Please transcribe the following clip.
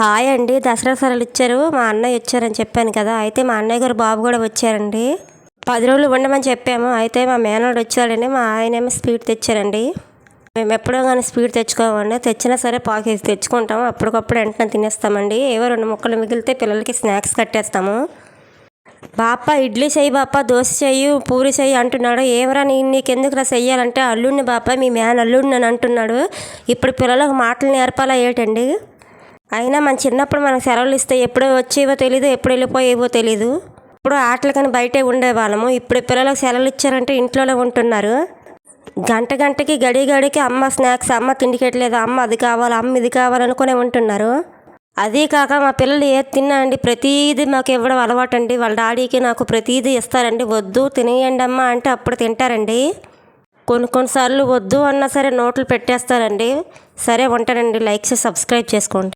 Hi అండి. దసరా సెలవులు ఇచ్చారు. మా అన్నయ్య వచ్చారని చెప్పాను కదా. అయితే మా అన్నయ్య గారు బాబు కూడా వచ్చారండి. పది రోజులు ఉండమని చెప్పాము. అయితే మా మేనోడు వచ్చాడండి. మా ఆయనేమో స్వీట్ తెచ్చారండి. మేము ఎప్పుడో కానీ స్వీట్ తెచ్చుకోమండి. తెచ్చినా సరే పాకేసి తెచ్చుకుంటాము. అప్పటికప్పుడు వెంటనే తినేస్తామండి. ఏవో రెండు ముక్కలు మిగిలితే పిల్లలకి స్నాక్స్ కట్టేస్తాము. బాప ఇడ్లీ చెయ్యి బాప దోశ చెయ్యి పూరి చెయ్యి అంటున్నాడు. ఏమరా నీ నీకెందుకురా చెయ్యాలంటే అల్లుడిని బాప మీ మేన అల్లుడిని అని అంటున్నాడు. ఇప్పుడు పిల్లలకు మాటలు నేర్పాలా ఏటండి? అయినా మన చిన్నప్పుడు మనకు సెలవులు ఇస్తే ఎప్పుడు వచ్చేవో తెలీదు ఎప్పుడు వెళ్ళిపోయేవో తెలీదు. ఇప్పుడు ఆటలకని బయటే ఉండేవాళ్ళము. ఇప్పుడు పిల్లలకు సెలవులు ఇచ్చారంటే ఇంట్లోనే ఉంటున్నారు. గంట గంటకి గడి గడికి అమ్మ స్నాక్స్ అమ్మ తిండికెట్లేదు అమ్మ అది కావాలి అమ్మ ఇది కావాలనుకునే ఉంటున్నారు. అదీ కాక మా పిల్లలు ఏది తిన్నా అండి ప్రతీది మాకు ఇవ్వడం అలవాటు అండి వాళ్ళ డాడీకి నాకు ప్రతీది ఇస్తారండి. వద్దు తినేయండి అమ్మ అంటే అప్పుడు తింటారండి. కొన్ని కొన్నిసార్లు వద్దు అన్నా సరే నోట్లు పెట్టేస్తారండి. సరే ఉంటానండి. లైక్ చేసి సబ్స్క్రైబ్ చేసుకోండి.